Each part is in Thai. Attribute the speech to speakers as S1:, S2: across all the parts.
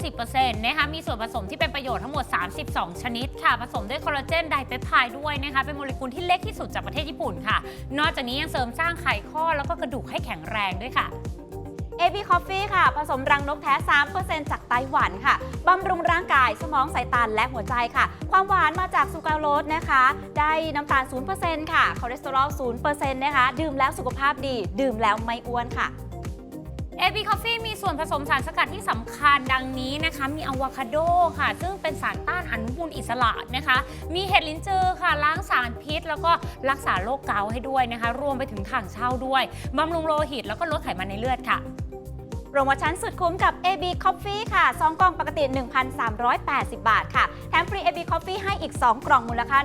S1: 30%นะคะ มีส่วนผสมที่เป็นประโยชน์ทั้งหมด 32 ชนิดค่ะ ผสมด้วยคอลลาเจนไดเปปไทด์ด้วยนะคะ เป็นโมเลกุลที่เล็กที่สุดจากประเทศญี่ปุ่นค่ะ นอกจากนี้ยังเสริมสร้างไขข้อแล้วก็กระดูกให้แข็งแรงด้วยค่ะ
S2: AB Coffee ค่ะ ผสมรังนกแท้ 3%จากไต้หวันค่ะ บำรุงร่างกาย สมอง สายตา และหัวใจค่ะ ความหวานมาจากซูกราโรสนะคะ ได้น้ำตาล 0%ค่ะ คอเลสเตอรอล 0%นะคะ ดื่มแล้วสุขภาพดี ดื่มแล้วไม่อ้วนค่ะ
S1: AB Coffee มีส่วนผสมสารสกัดที่สำคัญดังนี้นะคะ มีอะวคาโดค่ะ ซึ่งเป็นสารต้านอนุมูลอิสระนะคะ มีเห็ดลิ้นจือค่ะ ล้างสารพิษ แล้วก็รักษาโรคเกาต์ให้ด้วยนะคะ รวมไปถึงถ่างเช่าด้วยบำรุงโลหิตแล้วก็ลดไขมันในเลือดค่ะ
S2: โปรโมชั่นสุดคุ้มกับ AB Coffee ค่ะ 2 กล่องปกติ 1,380 บาทค่ะ แถมฟรี AB Coffee ให้อีก 2 กล่องมูลค่า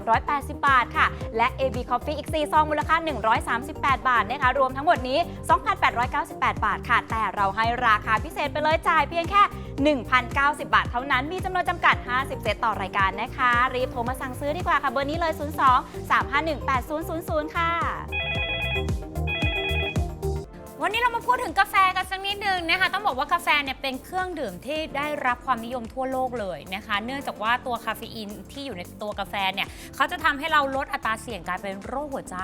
S2: 1,380 บาทค่ะ และ AB Coffee อีก 4 ซองมูลค่า 138 บาทนะคะ รวมทั้งหมดนี้ 2,898 บาทค่ะ แต่เราให้ราคาพิเศษไปเลยจ่ายเพียงแค่ 1,090 บาท เท่านั้น มีจำนวนจำกัด 50 เซตต่อรายการนะคะ รีบโทรมาสั่งซื้อดีกว่าค่ะ เบอร์นี้เลย 02 351 8000 ค่ะ
S1: วันนี้เรามาพูดถึงกาแฟกันสักนิดนึงนะคะ ต้องบอกว่ากาแฟเนี่ยเป็นเครื่องดื่มที่ได้รับความนิยมทั่วโลกเลยนะคะ เนื่องจากว่าตัวคาเฟอีนที่อยู่ในตัวกาแฟเนี่ยเขาจะทำให้เราลดอัตราเสี่ยงการเป็นโรคหัวใจ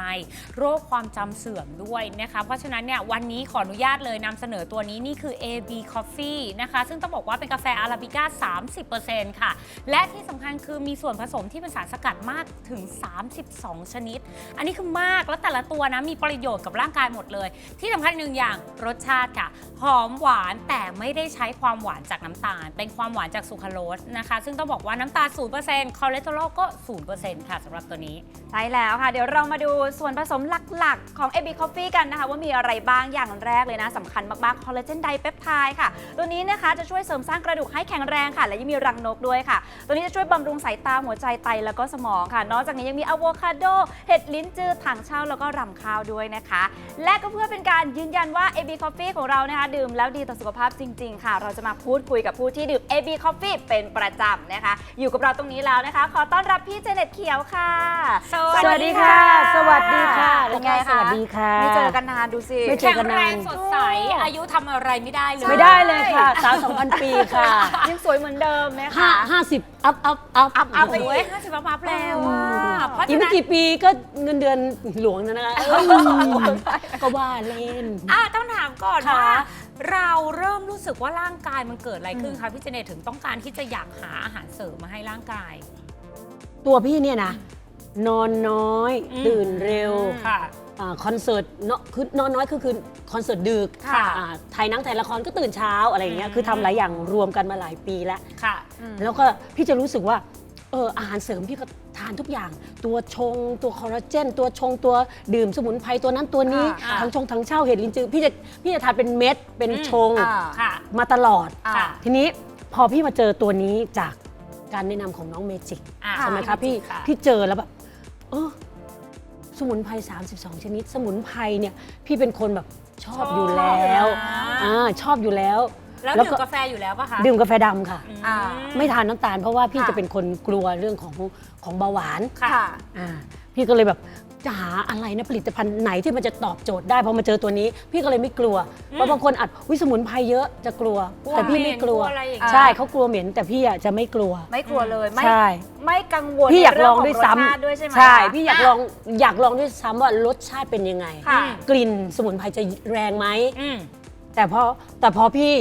S1: โรคความจำเสื่อมด้วยนะคะ เพราะฉะนั้นเนี่ยวันนี้ขออนุญาตเลยนำเสนอตัวนี้นี่คือ AB Coffee นะคะ ซึ่งต้องบอกว่าเป็นกาแฟอาราบิก้า 30%ค่ะ และที่สำคัญคือมีส่วนผสมที่เป็นสารสกัดมากถึง 32 ชนิด อันนี้คือมากแล้วแต่ละตัวนะมีประโยชน์กับร่างกายหมดเลย ที่สำคัญอีกหนึ่งอย่างรสชาติค่ะ หอมหวานแต่ไม่ได้ใช้ความหวานจากน้ำตาล เป็นความหวานจากสุคราโรสนะคะ ซึ่งต้องบอกว่าน้ำตาล0%คอเลสเตอรอลก็ 0%ค่ะสำหรับตัวนี้
S2: ใช่แล้วค่ะ เดี๋ยวเรามาดูส่วนผสมหลักๆ ของ AB Coffee กันนะคะ ว่ามีอะไรบ้างอย่างแรกเลยนะสำคัญมากๆคอลลาเจนไดเปปไทด์ค่ะ ตัวนี้นะคะจะช่วยเสริมสร้างกระดูกให้แข็งแรงค่ะ และยังมีรังนกด้วยค่ะ ตัวนี้จะช่วยบำรุงสายตาหัวใจไตแล้วก็สมองค่ะ นอกจากนี้ยังมีอะโวคาโดเห็ดลิ้นจือถังเช่าแล้วก็รำข้าวด้วยนะคะ และก็เพื่อเป็นการยืนยันว่า AB Coffee ของเรานะคะ ดื่มแล้วดีต่อสุขภาพจริง ๆ ค่ะ เราจะมาพูดคุยกับผู้ที่ดื่ม AB Coffee เป็นประจำนะคะ อยู่กับเราตรงนี้แล้วนะคะ ขอต้อนรับพี่เจเน็ตเขียวค่ะ
S1: ส
S3: สวัสดีค่ะ สวัสดีค่ะ
S2: เป็นไง
S3: ส
S2: คะ
S3: วัสดีค่ะ
S2: ไม่เจอกันนานดูสิ
S3: ไม่เจ
S1: แข็
S3: องกัน
S1: แร
S3: นาน
S1: งสดใส อายุทำอะไรไม่ได้เลย
S3: ไม่ได้เลยค่ะสาว2,000ปีค่ะ
S2: ยังสวยเหมือนเดิมนะ
S3: ห้า
S2: คะ
S3: ห้าสิบอัพอัพอัพ
S2: อัพอัพไป
S1: โอ้ยห้าสิบมาแปลว่าเพราะ
S3: อีก
S1: ฉะ
S3: ไม่
S1: นั้น
S3: กี่ปีก็เงินเดือนหลวงนะนะคะก็ว่าเล่น
S1: อะต้องถามก่อน
S3: ค่ะ
S1: ว่าเราเริ่มรู้สึกว่าร่างกายมันเกิดอะไรขึ้นคะพี่เจเนตถึงต้องการที่จะอยากหาอาหารเสริมมาให้ร่างกาย
S3: ตัวพี่เนี่ยนะ นอนน้อย
S1: อืม
S3: ตื่นเร็ว
S1: ค่ะ
S3: อ่าคอนเสิร์ตเนาะคือนอนน้อยคือคือคอนเสิร์ตดึก
S1: ค่ะ
S3: อ่าถ่ายหนังถ่ายละครก็ตื่นเช้าอะไรอย่างเงี้
S1: อื
S3: ย
S1: ม
S3: คือทำหลายอย่างรวมกันมาหลายปีแล้ว
S1: ค่ะ
S3: แล้วก็พี่จะรู้สึกว่าเอออาหารเสริมพี่ก็ ทานทุกอย่าง ตัวชง ตัวคอลลาเจน ตัวชงตัวดื่มสมุนไพรตัวนั้นตัวนี้
S1: ค่ะ
S3: ทั้งชงทั้งเช่าเห็ดลินจือพี่จะพี่จะทานเป็นเม็ดเป็น
S1: อืม
S3: ชง
S2: อ่า
S1: ค่ะ
S3: มาตลอด
S2: อ่า
S1: ค่ะ
S3: ทีนี้พอพี่มาเจอตัวนี้จากการแนะนำของน้องเมจิก
S1: อะ
S3: ใช่ไหมคะพี่
S1: ค่ะ
S3: พี่เจอแล้วแบบเออสมุนไพร32 ชนิด สมุนไพรเนี่ย พี่เป็นคนแบบชอบอยู่แล้ว
S1: อ่า
S3: อ่าชอบอยู่แล้ว
S1: แล้ว
S3: แล้ว
S1: ดื่
S3: ก็
S1: มกาแฟอยู่แล้วป่ะคะ
S3: ดื่มกาแฟดำค่ะ
S1: อืม
S2: อ่า
S3: ไม่ทานน้ำตาลเพราะว่าพี่
S2: ค่ะ
S3: จะเป็นคนกลัวเรื่องของของเบาหวาน
S1: ค่ะ
S2: ค่ะ
S3: อ่าพี่ก็เลยแบบจะหาอะไรนะผลิตภัณฑ์ไหนที่มันจะตอบโจทย์ได้พอมาเจอตัวนี้ พี่ก็เลยไม่กลัว
S1: อืม
S3: เพราะบางคนอัดวิสมุนไพรเยอะจะกลัว
S1: กลัว
S3: แต่พี่ไม่กลัว
S1: เหม็นกลัวอะไรอย่างเงี้ย
S3: ใช่เขากลัวเหม็นแต่พี่อะจะไม่กลัว
S2: ไม่กลัวเลยไม่
S3: ใช่
S2: ไม่กังวล
S3: พี่อยาก
S2: ใน
S3: ล
S2: เรื่
S3: องด้วยซ้
S2: ขรสชาติด้วยใช่ไหมำ
S3: ใช่
S2: คะ
S3: พี่อยากลองอยากลองด้วยซ้ำว่ารสชาติเป็นยังไง
S2: ค่ะ
S3: กลิ่นสมุนไพรจะแรงไหม
S1: อืม
S3: แต่พอแต่พอพี่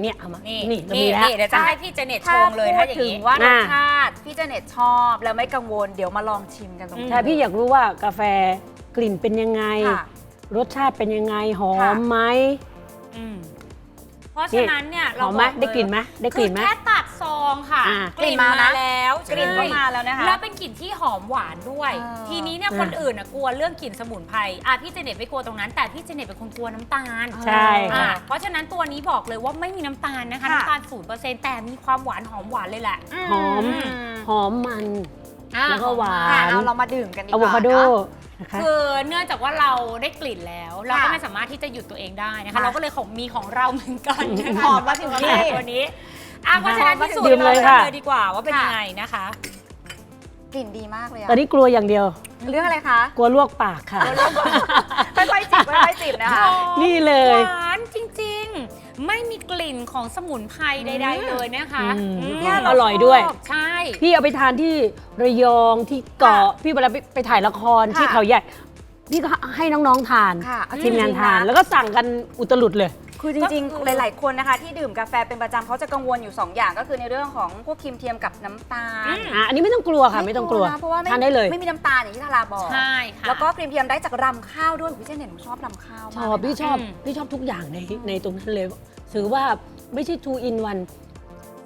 S3: เนี่ยเอามา
S1: นี่
S3: นี่เรา
S1: นี่
S3: มีแล้ว
S1: นี่เดี๋ยวจะให้พี่เจเน็ตโช
S2: ถ้าง
S1: เลย
S2: พู
S1: ถ้า
S2: ด
S1: อย่าง
S2: ถึง
S1: นี้
S2: ว่าร
S3: อ่า
S2: สชาติพี่เจเน็ตชอบแล้วไม่กังวลเดี๋ยวมาลองชิมกันตรงนี้
S3: ใช่พี่อยากรู้ว่ากาแฟกลิ่นเป็นยังไง
S2: ค่ะ
S3: รสชาติเป็นยังไงหอ
S2: ค่ะ
S3: มไหม
S1: อืมเพ ราะฉะนั้นเนี่ย
S3: ห
S1: เรา
S3: อมไหม
S1: บอกเลย
S3: ได้กลิ่นไหมได้กลิ่นไหม
S1: คือแค่ตัดซองค่ะ
S3: อ่าก
S1: ลิ่น
S2: กลิ่นมา
S1: มา
S2: นะ
S1: แล้ว
S2: กลิ่นก็
S1: ใช่
S2: มาแล้วนะคะ
S1: แล้วเป็นกลิ่นที่หอมหวานด้วย
S2: เออ
S1: ทีนี้เนี่ย
S3: อ่า
S1: คนอื่นน่ะกลัวเรื่องกลิ่นสมุนไพรอะพี่เจเน็ตไม่กลัวตรงนั้น แต่พี่เจเน็ตเป็นคนกลัวน้ำตาล
S3: ใช่
S1: อะ
S3: ค่ะ
S1: เพราะฉะนั้นตัวนี้บอกเลยว่าไม่มีน้ำตาลนะคะ
S2: ค่ะ
S1: น้ำตาลศูนเปอร์เซ็นต์แต่มีความหวานหอมหวานเลยแหละ
S3: หอม
S2: อืม
S3: หอมมัน
S1: อะ
S3: แล้วก็หวา
S2: อะ
S3: น
S2: เอาเรามาดื่มกันดีก
S3: อะโว
S2: ว่า
S3: คาโด
S2: เนอะ
S3: นะคะ
S1: คือเนื่องจากว่าเราได้กลิ่นแล้ว เราก็
S2: ค่ะ
S1: ไม่สามารถที่จะหยุดตัวเองได้นะคะ
S2: ค่ะ
S1: เราก็เลยของมีของเราเหมือนกันนะคะ
S2: หอมมาถึงที่
S1: ตัวนี้อะเพราะฉะนั้นพิสูจ
S3: ดื่
S1: น์
S3: ม
S1: เล
S3: เลยยค่ะ
S1: เลยดีกว่าว่าเป็นยังไงนะคะ
S2: กลิ่นดีมากเลยอะ
S3: ตอนนี้กลัวอย่างเดียว
S2: เรื่องอะไรคะ
S3: กลัวลวกปากค่ะ
S2: ค่อยๆจิบค่อยๆจิบนะคะ
S3: นี่เลย
S1: หวานจริงๆ ไม่มีกลิ่นของสมุนไพรใด ๆ เลยนะคะ
S3: อืม
S1: อืม
S2: เนี่ยเรา
S3: อร่อยด้วย
S2: ชอบ
S1: ใช่
S3: พี่เอาไปทานที่ระยองที่เกาะพี่เวลาไปไปถ่ายละคร
S2: ค่ะ
S3: ที่เขาใหญ่ พี่ก็ให้น้องๆทาน
S2: ค่ะเอา
S3: ทีมงาน
S2: จริงๆ
S3: ทาน
S2: นะ
S3: แล้วก็สั่งกันอุตลุดเลย
S2: คือจริง
S1: ก็คือ
S2: ๆหลาย ๆ คนนะคะ ที่ดื่มกาแฟเป็นประจำเขาจะกังวลอยู่ 2 อย่างก็คือในเรื่องของพวกครีมเทียมกับน้ำตาล
S3: อะอันนี้ไม่ต้องกลัวค่ะ ไม่ต้องกลัว
S2: นะเพราะว่าไม่
S3: ทานได้เลย
S2: ไม่มีน้ำตาลอย่างที่ทาราบอก
S1: ใช่ค่ะ
S2: แล้วก็ครีมเทียมได้จากรำข้าวด้วยพี่เจนเห็นหนูชอบรำข้าว
S3: ช
S2: มาก
S3: อบ
S2: เลยนะ
S3: พี่ชอบ
S1: อืม
S3: พี่ชอบทุกอย่างในในตรงนั้นเลยถือว่าไม่ใช่ two in one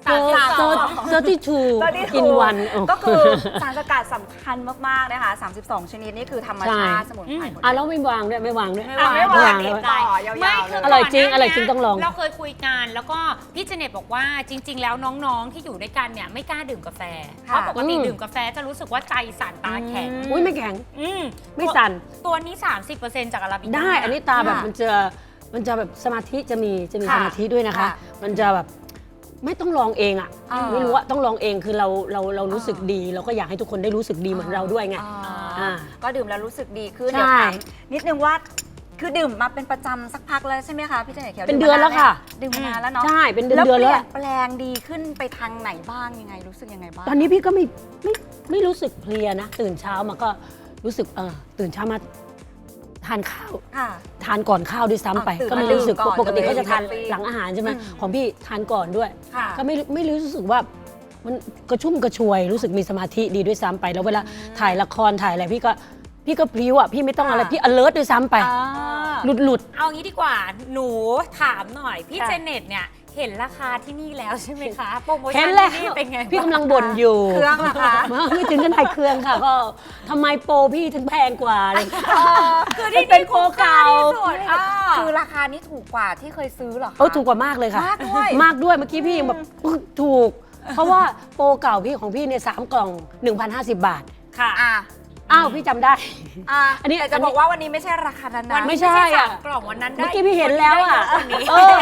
S1: สามสิบสอง
S3: thirty two
S2: ตอนนี้
S3: in
S2: ถูก
S3: one โก็
S2: คือสารสกัดสำคัญมาก ๆ นะคะ 32 ชนิดนี่คือธรรมชาติ
S3: ใช่
S2: สมุนไพรหมด
S3: อะ
S2: เล
S3: แล้
S2: ยว
S3: ไม่วางด้วยไม่วางด้วย
S2: ไม่วาง
S3: ไม่วาง
S2: ไม่
S3: ด้วย
S2: วางต่อยาวๆ
S1: ไม่คือ
S2: เลย
S3: อร่อยจริง
S1: ก่นหน้า
S3: อร่อยจริงต้องลอง
S1: เราเคยคุยกันแล้วก็พี่เจเน็ตบอกว่าจริง ๆ แล้วน้องๆที่อยู่ด้วยกันเนี่ยไม่กล้าดื่มกาแฟ เพ
S2: ค่ะ
S1: ราะปกติ
S3: อืม
S1: ดื่มกาแฟจะรู้สึกว่าใจสั่นตาแข็ง
S2: อืม
S3: อุ้ยไม่แข็ง
S1: อืม
S3: ไม่สั่น
S1: ตัวนี้ 30%จากอาราบิก้า
S3: ได้อันนี้ตาแบบ
S2: ค่ะ
S3: มันจะมันจะแบบสมาธิจะมีจะมี
S2: ค่ะ
S3: สมาธิด้วยนะคะ
S2: ค่ะ
S3: มันจะแบบ ไม่ต้องลองเองอะ
S2: อ่า
S3: ไม่รู้ว่าต้องลองเองคือเราเราเรารู้สึกดี เราก็อยากให้ทุกคนได้รู้สึกดีเหมือนเราด้วยไง
S2: อ่า
S3: อ่า
S2: ก็ดื่มแล้วรู้สึกดีขึ้น
S3: ใช่
S2: เดี๋ยวถามนิดนึงว่าคือดื่มมาเป็นประจำสักพักแล้วใช่ไหมคะพี่เจเน็ตเขียว
S3: เป็นเดือนแล้วค่ะ
S2: ดื่มมานานแล้วเนาะ
S3: ใช่เป็นเดือน
S2: แล้ว
S3: เดือน
S2: เป
S3: แล้
S2: ลี่
S3: วย
S2: นแปลงดีขึ้นไปทางไหนบ้างยังไงรู้สึกยังไงบ้าง
S3: ตอนนี้พี่ก็ไม่ไม่ไม่รู้สึกเพลียนะ ตื่นเช้ามาก็รู้สึกเออตื่นเช้ามาทานข้าว
S2: ค่ะ
S3: ทานก่อนข้าวด้วยซ้ำไป
S2: อะตื่น
S3: ก็ไม่
S2: มา
S3: รู้สึก
S2: ดื่มก่อน
S3: ปกติ
S2: เลย
S3: ก็จะทาน
S2: กาแฟ
S3: หลังอาหารใช่ไหม
S2: อืม
S3: ของพี่ทานก่อนด้วย
S2: ค่ะ
S3: ก็ไม่ไม่รู้สึกว่ามันกระชุ่มกระชวยรู้สึกมีสมาธิดีด้วยซ้ำไป แล้วเวลาถ่ายละครถ่ายอะไรพี่ก็พี่ก็พลิ้วอะพี่ไม่ต้องอะไร
S2: ค่ะ
S3: พี่ alert ด้วยซ้ำไป
S2: อ่า
S3: หลุดหลุด
S1: เอางี้ดีกว่าหนูถามหน่อย พี่
S2: ค่ะ
S1: เจเน็ตเนี่ย เห็นราคาที่นี่แล้วใช่ไหมคะโปรโม
S3: เห็
S1: ชั่น
S3: นแล้ว
S1: ที่นี่เป็นไง
S3: พี่
S1: บ้าง
S3: กำลังบ่นอยู่
S2: เครื่องเหรอคะ
S3: ไม่ถึงขนาดเครื่องค่ะก็ทำไมโปรพี่ถึงแพงกว่าเลย
S1: คือที่
S3: เป็นโปรเก่า
S1: ที่สุดอ่า
S2: คือราคานี้ถูกกว่าที่เคยซื้อเหรอคะ
S3: โอ้ถูกกว่ามากเลยค่ะ
S2: มากด้วย
S3: มากด้วยเมื่อกี้พี่ยังแบบอุ๊ยถูก เพราะว่าโปรเก่าพี่ของพี่เนี่ยสามกล่อง 1,050 บาท
S1: ค่ะ
S2: อะ
S3: อ้าวพี่จำได้
S2: อะ
S3: อันนี้
S2: แต่จะบอกว่าวันนี้ไม่ใช่ราคานั้น
S1: วั
S2: นะ
S1: น
S3: ไม่
S1: นี้
S3: ใช่
S1: ไม่ใช่
S3: อะ
S1: สามกล่องวันนั้นได้
S3: เมื่อกี้พี่เห็นแล้วอะ
S1: วันนี้
S3: เออ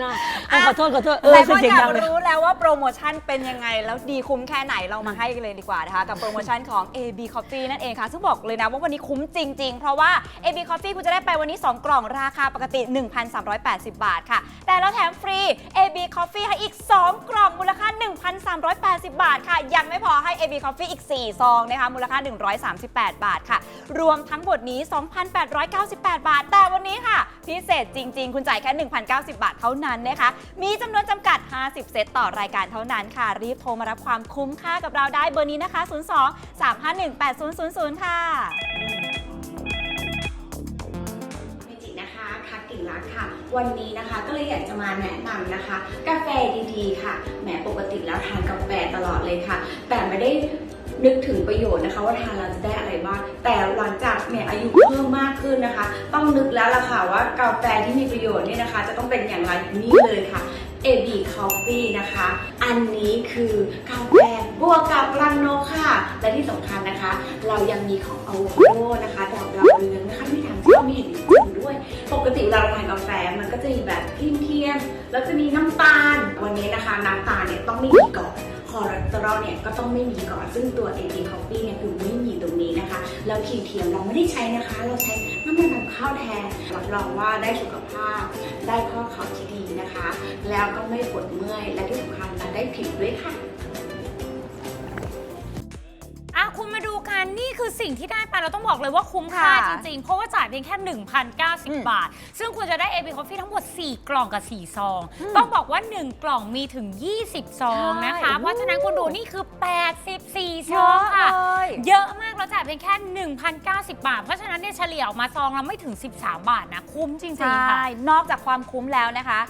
S3: น่าต้องขอโทษขอโทษ เออ
S2: หลายค
S3: เสีย
S2: น
S3: ง
S2: อยา
S3: ดั
S2: ก
S3: งเลย
S2: รู้แล้วว่าโปรโมชั่นเป็นยังไง แล้วดีคุ้มแค่ไหนเรามาให้กันเลยดีกว่านะคะ กับโปรโมชั่นของ AB Coffee นั่นเองค่ะ ซึ่งบอกเลยนะว่าวันนี้คุ้มจริง ๆ เพราะว่า AB Coffee คุณจะได้ไปวันนี้ 2 กล่องราคาปกติ 1,380 บาทค่ะ แต่เราแถมฟรี AB Coffee ให้อีก 2 กล่องมูลค่า 1,380 บาทค่ะ ยังไม่พอให้ AB Coffee อีก 4 ซองนะคะมูลค่า138 บาทค่ะ รวมทั้งหมดนี้ 2,898 บาท แต่วันนี้ค่ะ พิเศษจริง ๆ คุณจ่ายแค่ 1,090 บาทเท่านั้นนะคะ มีจำนวนจำกัด 50 เซตต่อรายการเท่านั้นค่ะ รีบโทรมารับความคุ้มค่ากับเราได้เบอร์นี้นะคะ 02 351 8000 ค่ะ
S4: เมจินะคะคักกิ่งรักค่ะ วันนี้นะคะก็เลยอยากจะมาแนะนำนะคะ กาแฟดีๆ ค่ะแหมปกติแล้วทานกาแฟตลอดเลยค่ะ แต่ไม่ได้ นึกถึงประโยชน์นะคะ ว่าทานแล้วจะได้อะไรบ้าง แต่หลังจากแหมอายุเพิ่มมากขึ้นนะคะ ต้องนึกแล้วล่ะค่ะว่ากาแฟที่มีประโยชน์เนี่ยนะคะ จะต้องเป็นอย่างไรนี่เลยค่ะ AB Coffee นะคะ อันนี้คือกาแฟบวกกับรังนกค่ะ และที่สำคัญนะคะ เรายังมีของอะโวคาโดนะคะดอกดาวเรืองนะคะที่ทางที่เรามีเห็นอยู่ด้วย ปกติเราทานกาแฟมันก็จะมีแบบเทียมแล้วจะมีน้ำตาล วันนี้นะคะน้ำตาลเนี่ยต้องไม่มีก่อน อเลสเตอรอลเนี่ยก็ต้องไม่มีก่อน ซึ่งตัว AB Coffee เนี่ยคือไม่มีตรงนี้นะคะ แล้วขีดเทียมเราไม่ได้ใช้นะคะ เราใช้น้ำมันนำข้าวแทนรับรองว่าได้สุขภาพ ได้ข้อเข่าที่ดีนะคะ แล้วก็ไม่ปวดเมื่อยและที่สำคัญเราได้ผิวด้วยค่ะ
S1: นนี่คือสิ่งที่ได้ไปเราต้องบอกเลยว่าคุ้มค่า
S2: ค่ะ
S1: จริง ๆ เพราะว่าจ่ายเพียงแค่
S2: อืม
S1: 1,090 บาท ซึ่งคุณจะได้ AB Coffee ทั้งหมด 4 กล่องกับ 4 ซอง ต้องบอกว่า 1 กล่องมีถึง 20 ซองนะคะ
S2: ใช่
S1: เพราะฉะนั้นคุณดูนี่คือ 84
S2: เย
S1: ซอง
S2: อะ
S1: ค่ะ
S2: เลย
S1: เยอะมากเราจ่ายเพียงแค่ 1,090 บาท เพราะฉะนั้นเนี่ยเฉลี่ยออกมาซองละไม่ถึง 13 บาทนะ คุ้มจริง
S2: ใช่
S1: ๆค่ะ
S2: นอกจากความคุ้มแล้วนะคะ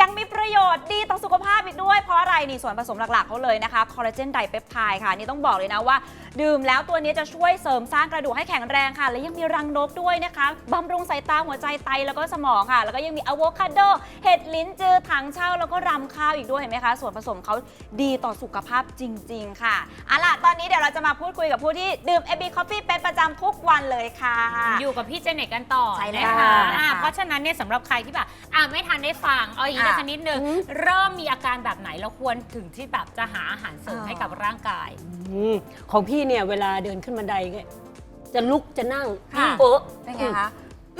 S2: ยังมีประโยชน์ดีต่อสุขภาพอีกด้วย เพราะอะไรนี่ส่วนผสมหลักๆเขาเลยนะคะคอลลาเจนไดเปปไทด์ค่ะนี่ต้องบอกเลยนะว่า ดื่มแล้วตัวนี้จะช่วยเสริมสร้างกระดูกให้แข็งแรงค่ะ และยังมีรังนกด้วยนะคะบำรุงสายตาหัวใจไตแล้วก็สมองค่ะ แล้วก็ยังมีอะโวคาโดเห็ดลิ้นจือถังเช่าแล้วก็รำข้าวอีกด้วยเห็นไหมคะ ส่วนผสมเขาดีต่อสุขภาพจริง ๆ ค่ะเอาล่ะตอนนี้เดี๋ยวเราจะมาพูดคุยกับผู้ที่ดื่ม AB Coffee เป็นประจำทุกวันเลยค่ะ
S1: อยู่กับพี่เจเน็ตกันต่อ
S2: ใช่แล้ว
S1: นะคะ
S2: นะคะ
S1: อ่าเพราะฉะนั้นเนี่ยสำหรับใครที่แบบอ่าไม่ทันได้ฟังเอาอีก
S2: อะ
S1: สักนิดนึงเริ่มมีอาการแบบไหนเราควรถึงที่แบบจะหาอาหารเสริม
S2: อ๋อ
S1: ให้กับร่างกาย
S3: อืมของพี่เนี่ยเวลาเดินขึ้นบันไดก็จะลุกจะนั่ง
S2: ค่ะ
S3: เออ
S2: เป็นไงคะ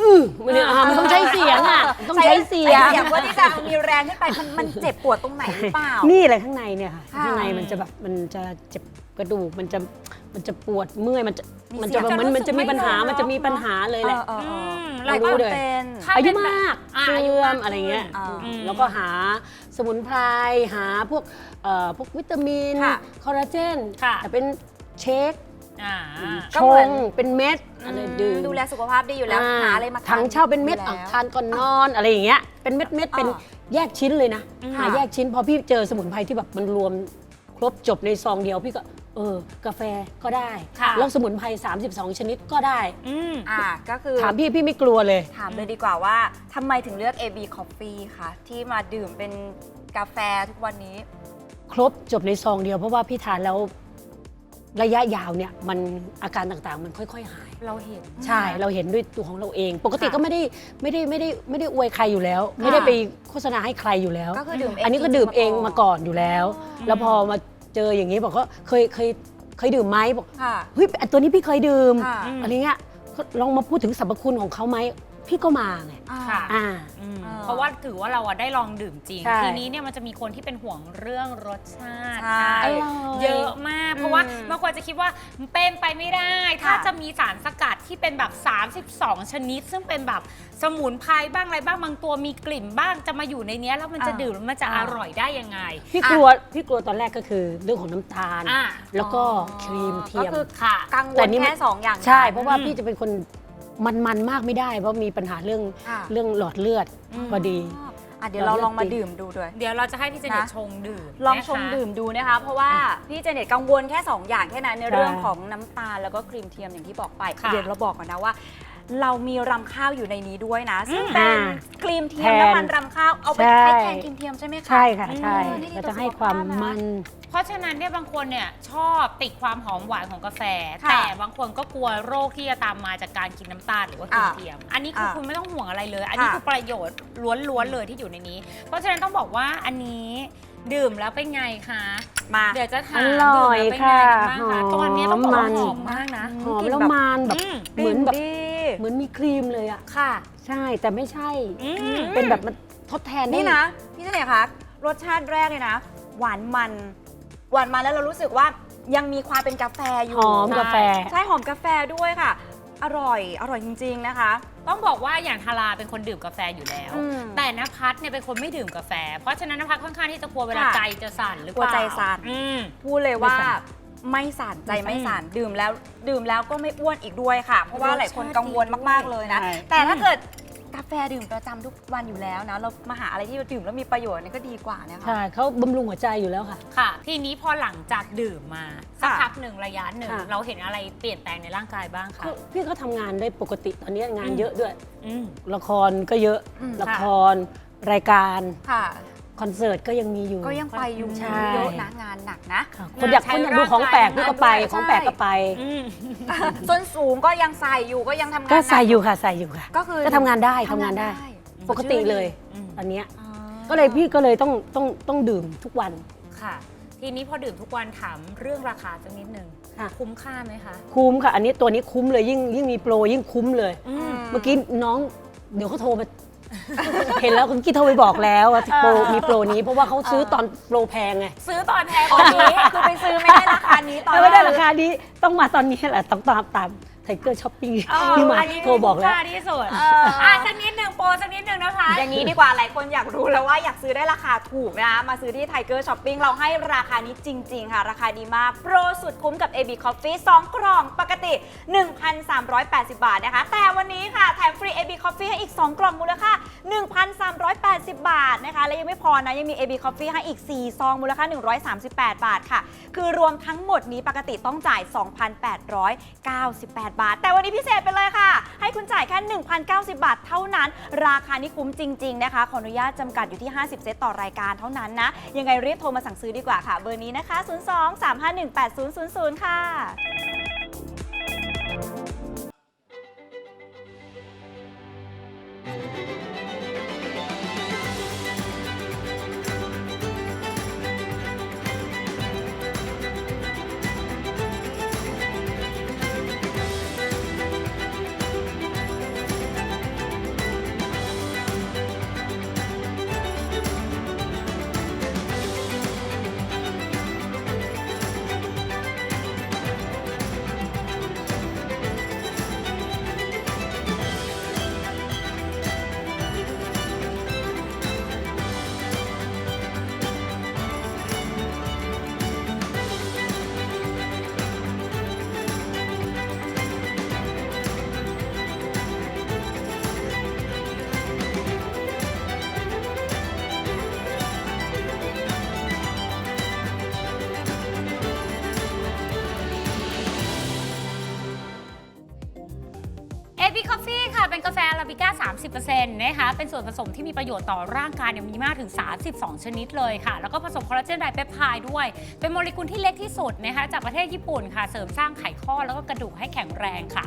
S3: อือมันเนี่ยอะมันต้องใช้เสียงอะต้องใช้เสียง
S2: ใช้เสียงเพื่อที่จะมีแรงขึ้นไปมันมันเจ็บปวดตรงไหนหรือเปล่า
S3: นี่เลยข้างในเนี่ยค่ะ
S2: ค่ะ
S3: ข้างในมันจะแบบมันจะเจ็บกระดูกมันจะ มันจะปวดเมื่อยมันจะ
S2: มี
S3: มันจะแบบ
S1: เสียง
S3: มันมันจะมีปัญหา
S1: จะรู้สึกไม่
S3: มันจะมีปัญหาเลยแหละ
S2: เออเออเออ
S1: ม
S3: เรา
S1: แล้ว
S3: รู้
S1: ก็
S3: เลย
S2: เป็น
S1: ถ้า
S3: อายุ
S1: เป็นแบบ
S3: มาก
S1: อะ
S3: เสื่
S1: อายุ
S3: อ
S1: มาก
S3: มอะไรเงี้ย
S2: อ่า
S3: อืมแล้วก็หาสมุนไพรหาพวกเอ่อพวกวิตามิน
S2: ค่ะ
S3: คอลลาเจน
S1: ค่ะ
S3: แต่เป็นเช็ค
S1: อ่า
S2: ก็
S3: ช
S2: เหมือน
S3: งเป็นเม็ดอะไรดื่ม
S2: ดูแลสุขภาพดีอยู่แล้ว
S3: อ่
S2: หาอะไรมาทาน
S3: ถังเช่าเป็นเม็ด
S2: อยู่
S3: อะ
S2: แล้ว
S3: ทานก่อนนอนอะไรอย่างเงี้ยเป็นเม็ดเม็ดๆเป็น
S2: อ่า
S3: แยกชิ้นเลยนะ
S1: อืม
S3: หาแยกชิ้นพอพี่เจอสมุนไพรที่แบบมันรวมครบจบในซองเดียวพี่ก็ เออกาแฟก็ได้
S1: ค่ะ
S3: แล้วสมุนไพร32 ชนิดก็ได้
S1: อืม
S2: อ่าก็คือ
S3: ถามพี่พี่ไม่กลัวเลย
S2: ถามเลยดีกว่าว่าทำไมถึงเลือก AB Coffee คะที่มาดื่มเป็นกาแฟทุกวันนี้
S3: ครบจบในซองเดียวเพราะว่าพี่ทานแล้วระยะยาวเนี่ยมันอาการต่างๆ มันค่อย ๆ หาย
S1: เราเห็น
S3: ใช่เราเห็นด้วยตัวของเราเอง ปกติ
S2: ค่ะ
S3: ก็ไม่ได้ไม่ได้ไม่ได้ไม่ได้อวยใครอยู่แล้ว ไม่ได้ไปโฆษณาให้ใครอยู่แล้ว
S2: ก็คือดื่มเอง
S3: อันนี้ก็
S2: จริงๆ
S3: ดื่มเอง
S2: มา
S3: มา
S2: ก่
S3: ก่
S2: อ
S3: อนนอยู่แล้ว แล้วพอมา เจออย่างนี้บอกว่าเคยเคยเคยดื่มไหมบอก
S2: ค่ะ
S3: เฮ้ยอันตัวนี้พี่เคยดื่ม
S2: ค่ะ
S1: อืม
S3: อะไรเงี้ยก็ลองมาพูดถึงสรรพคุณของเขาไหม พี่ก็มาไง
S2: อ่า
S1: ค่ะ
S3: อ่า
S1: อืม
S2: อ่า
S1: เพราะว่าถือว่าเราอะได้ลองดื่มจริง
S3: ใช่
S1: ทีนี้เนี่ยมันจะมีคนที่เป็นห่วงเรื่องรสชาติ
S2: ใช่
S3: อร่อย
S1: เยอะมาก เพราะว่า
S2: อืม
S1: บางคนจะคิดว่ามันเป็นไปไม่ได้ ถ้า
S2: ค่ะ
S1: จะมีสารสกัดที่เป็นแบบ 32 ชนิด ซึ่งเป็นแบบสมุนไพรบ้างอะไรบ้างบางตัวมีกลิ่นบ้างจะมาอยู่ในเนี้ยแล้วมันจะ
S2: อ่า
S1: ดื่มแล้วมันจะ
S2: อ่า
S1: อร่อยได้ยังไง
S3: พี่กลัวพี่กลัวตอนแรกก็คือเรื่องของน้ำตาล
S1: อ่า
S3: แล้วก็ครีมเทีย
S2: ก็
S3: ม
S2: คือ
S1: ค่ะ
S2: กังว
S3: แต่
S2: ล
S3: นี่มัน
S2: แค่สองอย่าง
S3: ใช่ เพราะว่า
S1: อืม
S3: พี่จะเป็นคน มันมันๆมากไม่ได้เพราะมีปัญหาเรื่อง
S2: ค่ะ
S3: เรื่องหลอดเลือด
S1: อืม
S3: พอดี
S2: อะเดี๋ยวเราลองมาดื่มดูด้วย
S1: เดี๋ยวเราจะให้พี่เจเน็ต
S2: นะ
S1: ชงดื่ม
S2: ลอง
S1: นะคะ
S2: ชมดื่มดูนะคะ เพราะว่าพี่เจเน็ตกังวลแค่ 2 อย่างแค่นั้นใน
S3: ใช่
S2: เรื่องของน้ำตาลแล้วก็ครีมเทียมอย่างที่บอกไป
S1: ค่ะ
S2: เดี๋ยวเราบอกก่อนนะว่า เรามีรำข้าวอยู่ในนี้ด้วยนะ ซึ่ง
S1: อืม
S2: เป็นครีมเทียม
S3: แทน
S2: น้ำมันรำข้าวเอาไป
S3: ใช่
S2: ใช้แทนครีมเทียมใช่ไหมคะ
S3: ใช่ค่ะ ใช่
S2: อืมนี่ดีต่อ
S3: เราจะให้ความ
S2: สุขภาพนะ
S3: มัน
S1: เพราะฉะนั้นเนี่ยบางคนเนี่ยชอบติดความหอมหวานของกาแฟ
S2: ค่ะ
S1: แต่บางคนก็กลัวโรคที่จะตามมาจากการกินน้ำตาลหรือว่ากิน
S2: อะ
S1: เทียม อันนี้คือ
S2: อะ
S1: คุณไม่ต้องห่วงอะไรเลย อันนี้
S2: ค่ะ
S1: คือประโยชน์ล้วนๆเลยที่อยู่ในนี้ เพราะฉะนั้นต้องบอกว่าอันนี้ดื่มแล้วเป็นไงคะ
S2: มา
S1: เดี๋ยวจะถาม
S3: อร่อย
S1: ดื่มแล้วเป็นไงกันบ้าง
S3: ค่ะ
S1: คะตอนนี้ต้องบอกว่า
S3: ห
S1: ห
S3: อ
S1: อ
S3: ม
S1: ม
S3: มัน
S1: มากนะ
S3: หอม
S2: กลิ่น
S3: แล้ว
S2: แบบ
S3: มันแบบ
S1: อืม
S3: เหมือนแบบ
S2: ดี
S3: เหมือนมีครีมเลยอะ
S1: ค่ะ
S3: ใช่แต่ไม่ใช่
S1: อืม
S3: เป็นแบบมันทดแทนได้
S2: นี่นะ พี่เจเน็ตคะรสชาติแรกเลยนะ หวานมัน หวานมันแล้วเรารู้สึกว่ายังมีความเป็นกาแฟอยู่
S3: หอมกาแฟ
S2: ใช่หอมกาแฟด้วยค่ะ อร่อยอร่อยจริง ๆ นะคะ
S1: ต้องบอกว่าอย่างทาราเป็นคนดื่มกาแฟอยู่แล้ว
S2: อืม
S1: แต่นภัสเนี่ยเป็นคนไม่ดื่มกาแฟ เพราะฉะนั้นนภัสค่อนข้างที่จะกลัวเวลา
S2: ค่ะ
S1: ใจจะสั่นหรือเป
S2: กลั
S1: ล่าว
S2: ใจสั่น
S1: อืม
S2: พูดเลยว่า
S3: ไม่สั่น
S2: ไม่สั่นใจ
S3: ไม่
S2: ไม่
S3: สั่
S2: สั่น
S3: น
S2: ดื่มแล้วดื่มแล้วก็ไม่อ้วนอีกด้วยค่ะ เพราะว่าร
S1: สชาติ
S2: หลายคนกังวลมากๆเลยนะ
S3: ใช่
S2: แต่ถ้าเกิด กาแฟดื่มประจำทุกวันอยู่แล้วนะ เรามาหาอะไรที่ดื่มแล้วมีประโยชน์นี่ก็ดีกว่านะคะ
S3: ใช่เขาบำรุงหัวใจอยู่แล้วค่ะ
S1: ค่ะ ทีนี้พอหลังจากดื่มมาสัก
S2: ค่ะ
S1: พักหนึ่งระยะหนึ่ง
S3: ค่ะ
S1: เราเห็นอะไรเปลี่ยนแปลงในร่างกายบ้างคะ
S3: ก็พี่ก็ทำงานได้ปกติตอนนี้งาน
S1: อืม
S3: เยอะด้วย
S1: อืม
S3: ละครก็เยอะ
S2: อืม
S3: ละครรายการ
S2: ค่ะ
S3: ค อนเสิร์ตก็ยังมีอยู่
S2: ก็ยังไปอยู่
S3: ใช่
S2: เยอะนะงานหนักนะ
S3: ค่ะคนอยากคนอยากดูของแปลกพี่ก็ไป
S2: ใช่
S3: ของแปลกก็ไป
S1: อืม
S2: ส้นสูงก็ยังใส่อยู่ก็ยังทำงาน
S3: ก็ใส่
S2: หนั
S3: อยู่ค่ะใส่อยู่ค่ะ
S2: ก็คือ
S3: ก็ทำงานได้ทำงานได้
S1: อืม
S3: ปกติเลย
S1: อืม
S3: ตอนเนี้ย
S2: อ๋อ
S3: ก็เลยพี่ก็เลยต้องต้องต้องดื่มทุกวัน
S1: ค่ะ ทีนี้พอดื่มทุกวันถามเรื่องราคาสักนิดหนึ่ง
S3: ค่ะ
S1: คุ้มค่าไหมคะ
S3: คุ้มค่ะ อันนี้ตัวนี้คุ้มเลยยิ่งยิ่งมีโปรยิ่งคุ้มเลย
S1: อืม
S3: เมื่อกี้น้องเดี๋ยวเขาโทรมา เห็นแล้วคุณกี้โทรไปบอกแล้วว่าโปรมีโปรนี้เพราะว่าเขาซื้อตอนโปรแพงไง
S1: ซื้อตอนแพง
S2: อ๋
S1: ก
S2: อ
S1: ว่านี้
S2: คือไปซื้อไม่ได้ราคานี้ตอน
S3: ถ้าไม่ได้ราคานี้ต้องมาตอนนี้แหละต้องตามตาม ไทเกอร์ช้อปปิ้ง
S1: เออ
S3: ที่มา
S1: อันนี้
S3: โทรบอกแล้ว
S1: คุ้มค่าที่สุด
S2: เอออ่
S1: อะสักนิดหนึ่งโปรสักนิดหนึ่งนะคะ
S2: อย่างนี้ดีกว่าหลายคนอยากรู้แล้วว่าอยากซื้อได้ราคาถูกนะมาซื้อที่ Tiger Shopping เราให้ราคานี้จริง ๆ ค่ะ ราคาดีมาก โปรสุดคุ้มกับ AB Coffee 2 กล่องปกติ 1,380 บาทนะคะ แต่วันนี้ค่ะแถมฟรี AB Coffee ให้อีก 2 กล่องมูลค่า 1,380 บาทนะคะ และยังไม่พอนะยังมี AB Coffee ให้อีก 4 ซองมูลค่า 138 บาทค่ะ คือรวมทั้งหมดนี้ปกติต้องจ่าย 2,898บาท แต่วันนี้พิเศษไปเลยค่ะ ให้คุณจ่ายแค่ 1,090 บาท เท่านั้น ราคานี้คุ้มจริง ๆ นะคะ ขออนุญาตจำกัดอยู่ที่ 50 เซตต่อรายการเท่านั้นนะ ยังไงรีบโทรมาสั่งซื้อดีกว่าค่ะ เบอร์นี้นะคะ 02 351 8000 ค่ะ
S1: บิก้า 30%นะคะเป็นส่วนผสมที่มีประโยชน์ต่อร่างกายเนี่ยมีมากถึง 32 ชนิดเลยค่ะ แล้วก็ผสมคอลลาเจนไดเปปไทด์ด้วย เป็นโมเลกุลที่เล็กที่สุดนะคะจากประเทศญี่ปุ่นค่ะ เสริมสร้างไขข้อแล้วก็กระดูกให้แข็งแรงค่ะ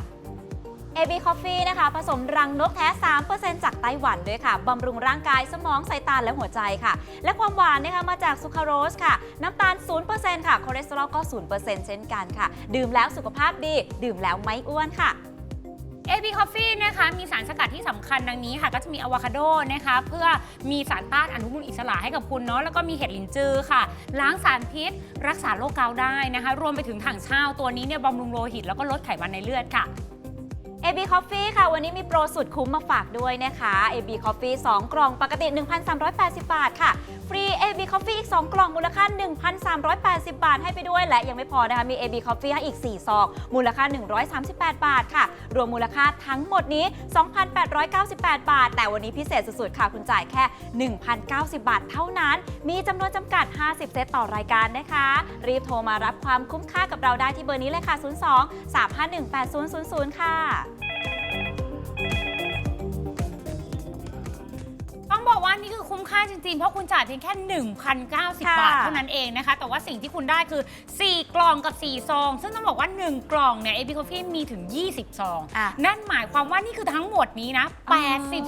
S2: AB Coffee นะคะ ผสมรังนกแท้ 3%จากไต้หวันด้วยค่ะ บำรุงร่างกายสมอง สายตา และหัวใจค่ะ และความหวานนะคะ มาจากซูคราโรสค่ะ น้ำตาล 0%ค่ะ คอเลสเตอรอลก็ 0%เช่นกันค่ะ ดื่มแล้วสุขภาพดี ดื่มแล้วไม่อ้วนค่ะ
S1: AB Coffee นะคะมีสารสกัดที่สำคัญดังนี้ค่ะ ก็จะมีอะโวคาโดนะคะเพื่อมีสารต้านอนุมูลอิสระให้กับคุณเนาะแล้วก็มีเห็ดลินจือค่ะ ล้างสารพิษ รักษาโรคเกาต์ได้นะคะ รวมไปถึงถังเช่าตัวนี้เนี่ยบำรุงโลหิตแล้วก็ลดไขมันในเลือดค่ะ
S2: AB Coffee ค่ะ วันนี้มีโปรสุดคุ้มมาฝากด้วยนะคะ AB Coffee 2 กล่องปกติ 1,380 บาทค่ะ ฟรี AB Coffee อีก 2 กล่องมูลค่า 1,380 บาทให้ไปด้วย และยังไม่พอนะคะ มี AB Coffee ให้อีก 4 ซอง มูลค่า 138 บาทค่ะ รวมมูลค่าทั้งหมดนี้ 2,898 บาท แต่วันนี้พิเศษสุดๆค่ะ คุณจ่ายแค่ 1,090 บาทเท่านั้น มีจำนวนจำกัด 50 เซตต่อรายการนะคะ รีบโทรมารับความคุ้มค่ากับเราได้ที่เบอร์นี้เลยค่ะ 02 351 8000 ค่ะ
S1: บอกว่านี่คือคุ้มค่าจริงๆ เพราะคุณจ่ายเพียงแค่ 1,090
S2: ค่ะ
S1: บาทเท่านั้นเองนะคะ แต่ว่าสิ่งที่คุณได้คือ 4 กล่องกับ 4 ซอง ซึ่งต้องบอกว่า 1 กล่องเนี่ย AB Coffee มีถึง 20 ซอง
S2: อะ
S1: นั่นหมายความว่านี่คือทั้งหมดนี้นะ
S2: อ๋อ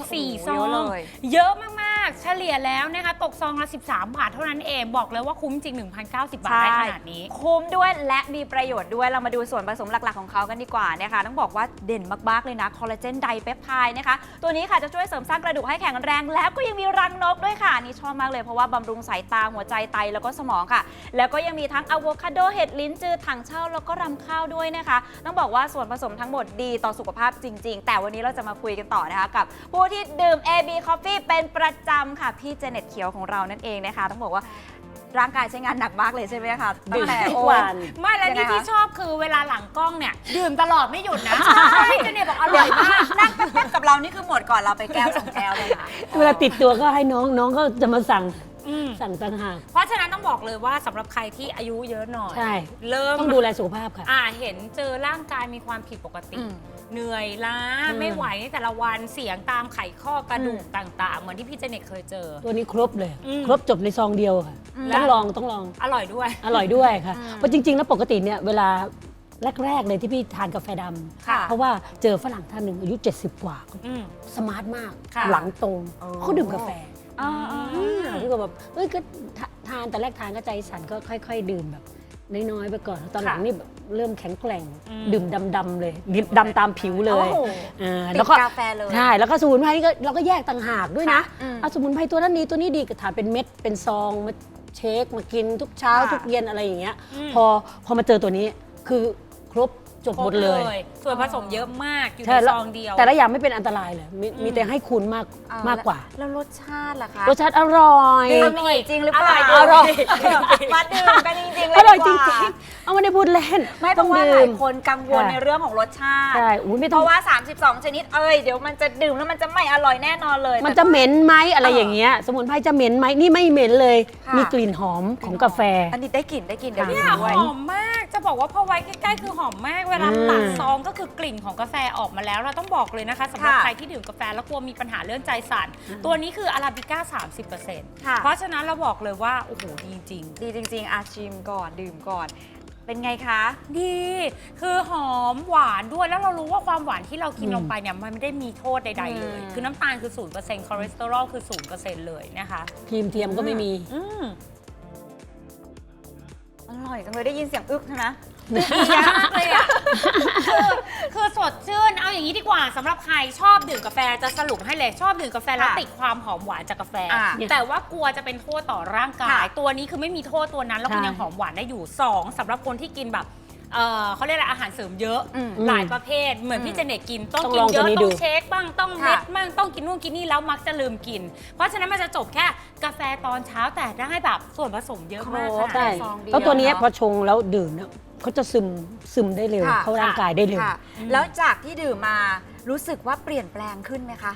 S1: 84ซ
S2: เย
S1: อ
S2: อะ
S1: ง
S2: เลย
S1: เยอะมาก ๆเฉลี่ยแล้วนะคะตกซองละ 13 บาทเท่านั้นเองบอกเลยว่าคุ้มจริง 1,090 บาทได้ขนาดนี้
S2: คุ้มด้วยและมีประโยชน์ด้วยเรามาดูส่วนผสมหลัก ๆ ของเขากันดีกว่านะคะต้องบอกว่าเด่นมากๆเลยนะคอลลาเจนไดเปปไทด์นะคะ ตัวนี้ค่ะจะช่วยเสริมสร้างกระดูกให้แข็งแรง แล้วก็ยังมีรังนกด้วยค่ะอันนี่ชอบมากเลยเพราะว่าบำรุงสายตาหัวใจไตแล้วก็สมองค่ะ แล้วก็ยังมีทั้งอะโวคาโดเห็ดลิ้นจือถังเช่าแล้วก็รำข้าวด้วยนะคะ ต้องบอกว่าส่วนผสมทั้งหมดดีต่อสุขภาพจริง ๆ แต่วันนี้เราจะมาคุยกันต่อนะคะกับ ผู้ที่ดื่ม AB Coffee เป็นประจำค่ะพี่เจเน็ตเขียวของเรานั่นเองนะคะ ต้องบอกว่าร่างกายใช้งานหนักมากเลยใช่ไหมคะตั้งแต่
S3: ทุก
S2: โอ้
S3: วัน
S1: ไม่แล้ว
S2: ยังไง
S1: นี่
S2: คะ
S1: ที่ชอบคือเวลาหลังกล้องเนี่ย ดื่มตลอดไม่หยุดนะพี่เจเน่บอกอร่อยมาก
S2: นั่งแป๊บๆกับเรานี่คือหมดก่อนเราไปแก้วสองแก้วเลยนะ
S3: เวลาติดตัวก็ให้น้องน้องก็จะมาสั่ง
S1: อืม
S3: สั่งต่างหาก
S1: เพราะฉะนั้นต้องบอกเลยว่าสำหรับใครที่อายุเยอะหน่อย
S3: ใช่
S1: เริ่ม
S3: ต้องดูแลสุขภาพค่ะ
S1: อ่าเห็นเจอร่างกายมีความผิดปกติ
S2: อืม
S1: เหนื่อยล้า
S3: อืม
S1: ไม่ไหวในแต่ละวันเสียงตามไขข้อกระดูกต่าง ๆ เหมือนที่พี่เจเน็ตเคยเจอ
S3: ตัวนี้ครบเลย
S1: อืม
S3: ครบจบในซองเดียวค่ะ
S2: อืม
S3: ต้องลองต้องลอง
S1: อร่อยด้วย
S3: อร่อยด้วยค่ะ
S2: อืม
S3: เพราะจริง ๆ แล้วปกติเนี่ยเวลาแรก ๆ เลยที่พี่ทานกาแฟดำ
S1: ค่ะ
S3: เพราะว่าเจอฝรั่งท่านหนึ่งอายุ 70 กว่า
S1: อืม
S3: สมาร์ทมาก
S1: ค่ะ
S3: หลังตรง
S2: โอ้
S3: เขาดื่มกาแฟ
S2: อ่า
S3: อ่าพี่ก็แบบเอ้ยก็ทาทานแต่แรกทานก็ใจสั่นก็ค่อย ๆ ดื่มแบบน้อยๆไปก่อนตอนหลัง
S1: ค่ะ
S3: นี่แบบเริ่มแข็งแกร่ง
S1: อืม
S3: ดื่มดำๆเลยดื่มดำตามผิวเลย
S2: โอ้โห
S3: อ่า
S2: ติ
S3: แล้
S2: ด
S3: วก็
S2: กาแฟเลย
S3: ใช่แล้วก็สมุนไพรนี่ก็เราก็แยกต่างหากด้วยนะ
S2: อืม
S3: เอาสมุนไพรตัวนั้นดีตัวนี้ดีก็ทานเป็นเม็ดเป็นซองมาเช็คมากินทุกเช้า
S2: ค่ะ
S3: ทุกเย็นอะไรอย่างเงี้ย
S1: อืม
S3: พอพอมาเจอตัวนี้คือครบ จบหมดเลย
S1: ส่วนผสมเยอะมากอยู่
S3: ใช่
S1: ใน
S3: แล้ว
S1: ซองเดียว
S3: แต่ละอย่างไม่เป็นอันตรายเลย มี
S1: อืม
S3: มีแต่ให้คุณมาก
S2: เอ
S3: มากกว่า
S2: แล้วรสชาติล่ะคะ
S3: รสชาติอร่อย
S2: ดื่มอีกจริงหรือเปล่า
S1: อร่อย
S2: มาดื่มกันจริงๆเลย
S3: อร่อยจ
S2: ดี
S3: ริ
S2: กว่า
S3: งๆ เอาไม่ได้พูดเล่น
S2: ไม่เพ
S3: ต้อง
S2: ราะว่าห
S3: ดื่
S2: ลาย
S3: ม
S2: คนกังวล
S3: ค่ะ
S2: ในเรื่องของรสชาติ
S3: ใช่อุ้ยไม่
S2: เพ
S3: ต้อง
S2: ราะว่า 32 ชนิดเอ้ยเดี๋ยวมันจะดื่มแล้วมันจะไม่อร่อยแน่นอนเลย
S3: มันจะเหม็นไหมอะไร
S2: เออ
S3: อ
S2: อย่าง
S3: เงี้ย สมุนไพรจะเหม็นไหมนี่ไม่เหม็นเลย
S2: ค่ะ
S3: มีกลิ่นหอมของกาแฟ
S2: อันนี้ได้กลิ่นได้กลิ่นเดี๋ยว
S3: ค่ะ
S2: ดื่
S1: เนี่ย
S2: มด้วย
S1: หอมมากจะบอกว่าพอไว้ใกล้ๆคือหอมมากเวลา
S3: อืม
S1: ตัดซองก็คือกลิ่นของกาแฟออกมาแล้ว เราต้องบอกเลยนะคะสำหรับ
S2: ค่ะ
S1: ใครที่ดื่มกาแฟแล้วกลัวมีปัญหาเรื่องใจสั่นตัวนี้คืออาราบิก้า30%
S2: ค่ะ
S1: เพราะฉะนั้นเราบอกเลยว่า โอ้โห ดีจริง
S2: ดีจริงๆอาชิมก่อนดื่มก่อน เป็นไงคะ
S1: ดี คือหอมหวานด้วย แล้วเรารู้ว่าความหวานที่เรากิน
S3: อืม
S1: ลงไปเนี่ย มันไม่ได้มีโทษใด ๆ เลย
S2: อืม
S1: คือน้ำตาลคือ0%คอเลสเตอรอลคือ0%เลยนะคะ
S3: ครีมเทียมก็ไม่มี
S1: อืม
S2: อร่อยจังเลยได้ยินเสียงอึกใช่ไหม
S1: ดีมากเลยอะคือคือสดชื่น เอาอย่างนี้ดีกว่าสำหรับใครชอบดื่มกาแฟจะสรุปให้เลยชอบดื่มกาแฟแล้ว
S2: ค่ะ
S1: ติดความหอมหวานจากกาแฟ
S2: อะ
S1: แต่ว่ากลัวจะเป็นโทษต่อร่างกาย
S2: ค่ะ
S1: ตัวนี้คือไม่มีโทษตัวนั้น แล้วคุณ
S3: ใช่
S1: ยังหอมหวานได้อยู่สองสำหรับคนที่กินแบบเออเขาเรียกอะไรอาหารเสริมเยอะ
S2: อืม
S1: หลายประเภท เหมือนพี่เจเน็ตกินต้อง
S3: ต้อง
S1: กิน
S3: ลอง
S1: เย
S3: ตัว
S1: อะ
S3: นี้
S1: ต้
S3: ดู
S1: องเช็คบ้างต้อง
S2: ค่ะ
S1: เม็ดบ้างต้องกินนู่นกินนี่แล้วมักจะลืมกิน เพราะฉะนั้นมันจะจบแค่กาแฟตอนเช้าแต่ได้แบบส่วนผสมเยอะมาก
S2: ครบ
S1: ขนาด
S3: ใช่
S1: ซองเดียว
S3: แล้วตัวเนี้ย
S2: เนอะ
S3: พอชงแล้วดื่มเนี่ย เขาจะซึมซึมได้เร็ว
S2: ค่ะ
S3: เข้าร่างกายได้เร็ว
S2: ค่ะแล้วจากที่ดื่มมารู้สึกว่าเปลี่ยนแปลงขึ้นไหมคะ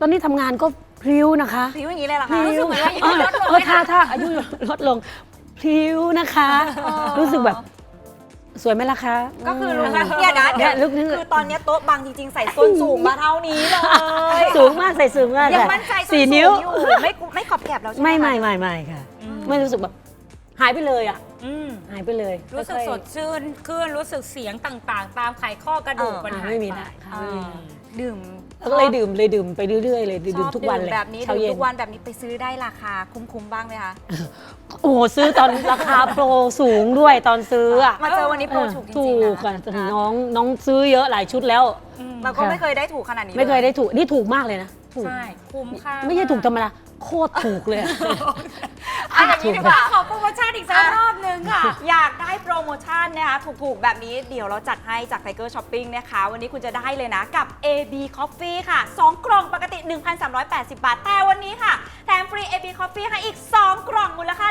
S3: ตอนนี้ทำงานก็พริ้วนะคะ
S2: พริ้วอย่างนี้เลยเหรอ
S3: พ
S2: คะ
S3: ริ้ว
S1: รู้สึกเหมือนว่าอายุ
S3: เออ
S1: ลดลง
S3: เออถ้าถ้าอายุลดลงพริ้วนะคะ
S2: อ๋อ
S3: รู้สึกแบบสวยไหมล่ะคะ
S2: ก็คือรู้
S3: ม
S2: สึกเนี่ยนะ
S3: เนี่ยลึกนึง
S2: คือตอนเนี้ยโต๊ะบางจริง ๆ ใส่ส้นสูงมาเท่านี้เลย
S3: สูงมากใส่สูงมาก
S2: ยัง
S3: ค่ะ
S2: มั่นใจส้น
S3: สี่
S2: สูง
S3: นิ้ว
S2: อยู่ไม่กุไม่ขอบแกบแล้วใช่ไหม
S3: ไม่
S2: คะ
S3: ไม่ไม่ไม่ค่ะ
S1: อืม
S3: ไม่รู้สึกแบบ หายไปเลยอะ
S1: อืม
S3: หายไปเลย
S1: รู้สึก
S3: ค่อยๆ
S1: สดชื่นขึ้นรู้สึกเสียงต่างๆ ตามไขข้อกระดูก
S2: เออ
S1: มัน
S3: อ่า
S1: หาย
S3: ไม่มี
S1: ป
S3: ละค่ะ
S2: เอ
S3: ไม่มี
S2: อ
S3: ละ
S2: ดื่ม
S3: แล้วก็เลยดื่มเลยดื่มไปเรื่อยๆเลยดื่
S2: ช
S3: ม
S2: อบ
S3: ทุกวันเลย
S2: แบบนี้
S3: เช้า
S2: ดื่ม
S3: เย็น
S2: ทุกวันแบบนี้ไปซื้อได้ราคาคุ้มๆบ้างไหมคะ
S3: โอ้โหซื้อตอนราคาโปรสูงด้วยตอนซื้ออะ
S2: มาเจอวันนี้โปรถูกจริงๆ
S3: ถู
S2: นะ
S3: กอะแต่น้องน้องซื้อเยอะหลายชุดแล้ว
S1: อืม
S2: มันก็ไม่เคยได้ถูกขนาดนี้
S3: ไม่เคย
S2: ล
S3: ได้ถูกนี่ถูกมากเลยนะถูก
S1: ใช่คุ้มค่า
S3: ไม่ใช่ถูกธรรมดา โคตรถูกเลยอะ
S2: อะอย่างนี้ดีกว่า
S1: ขอโปรโมชั่นอีกสักรอบนึงค่ะ
S2: อยากได้โปรโมชั่นนะคะถูกๆ แบบนี้เดี๋ยวเราจัดให้จาก Tiger Shopping นะคะ วันนี้คุณจะได้เลยนะกับ AB Coffee ค่ะ 2 กล่องปกติ 1,380 บาท แต่วันนี้ค่ะ แถมฟรี AB Coffee ให้อีก 2 กล่องมูลค่า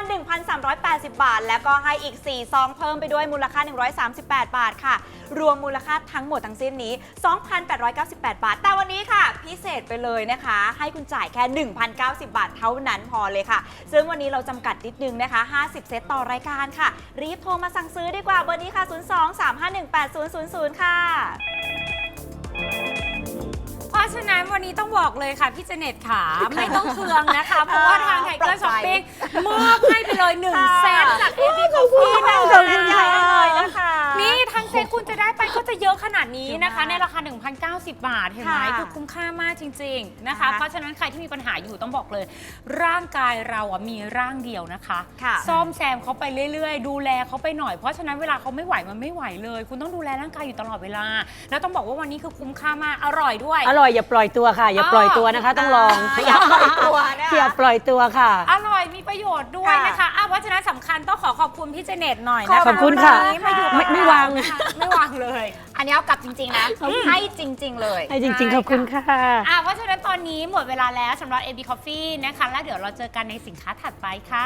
S2: 1,380 บาท แล้วก็ให้อีก 4 ซองเพิ่มไปด้วยมูลค่า 138 บาทค่ะ รวมมูลค่าทั้งหมดทั้งสิ้นนี้ 2,898 บาท แต่วันนี้ค่ะ พิเศษไปเลยนะคะ ให้คุณจ่ายแค่ 1,090 บาทเท่านั้นพอเลยค่ะ ซึ่งวันนี้เราจำกัดนิดนึงนะคะ 50 เซตต่อรายการค่ะ รีบโทรมาสั่งซื้อดีกว่าเบอร์นี้ค่ะ 02-351-8000 ค่ะ
S1: เพราะฉะนั้นวันนี้ต้องบอกเลยค่ะ พี่เจเน็ตขาไม่ต้องเคืองนะคะ เพราะว่าทางไทเกอร์ช้อปปิ้งมอบให้ไปเลยหนึ่ง
S2: ค่ะ
S1: เซตจากเอพีคอฟฟี่นะ
S3: ขอบคุณค่ะ
S2: เลยนะคะ
S1: นี่ทั้งเซตคุณจะได้ไปก็จะเยอะขนาดนี้นะคะ
S2: เยอะมาก
S1: ในราคา 1,090 บาท เห็นไหม
S2: ค่ะ
S1: คือคุ้มค่ามากจริง ๆนะคะ
S2: นะคะ
S1: เพราะฉะนั้นใครที่มีปัญหาอยู่ต้องบอกเลย ร่างกายเราอะมีร่างเดียวนะคะ
S2: ค่ะ
S1: ซ่อมแซมเขาไปเรื่อยๆ ดูแลเขาไปหน่อย เพราะฉะนั้นเวลาเขาไม่ไหวมันไม่ไหวเลย คุณต้องดูแลร่างกายอยู่ตลอดเวลา แล้วต้องบอกว่าวันนี้คือคุ้มค่ามากอร่อยด้วย
S3: อร่อยอย่าปล่อยตัวค่ะ อย่าปล่อยตัวนะคะ ต้องลองา
S2: อย่าปล่อยตัวนะคะ
S3: อย่าปล่อยตัวค่ะ
S1: อร่อยมีประโย ชน์ด้วย
S2: ค่ะ
S1: นะคะอะเพราะฉะนั้นสำคัญต้องขอขอบคุณพี่เจเน็ตหน่อยนะคะ
S3: ขอบคุณค่ะ
S1: วันนี้มาอยู่กับ
S3: ไม่ไม่วาง
S1: เรนะคะไม่วางเลย
S2: อันนี้เอากลับจริง ๆ นะ ให้จริง ๆ เลย
S3: ให้จริง ๆ ขอบคุณค่ะ
S1: อะเพราะฉะนั้นตอนนี้หมดเวลาแล้วสำหรับ AB Coffee นะคะ แล้วเดี๋ยวเราเจอกันในสินค้าถัดไปค่ะ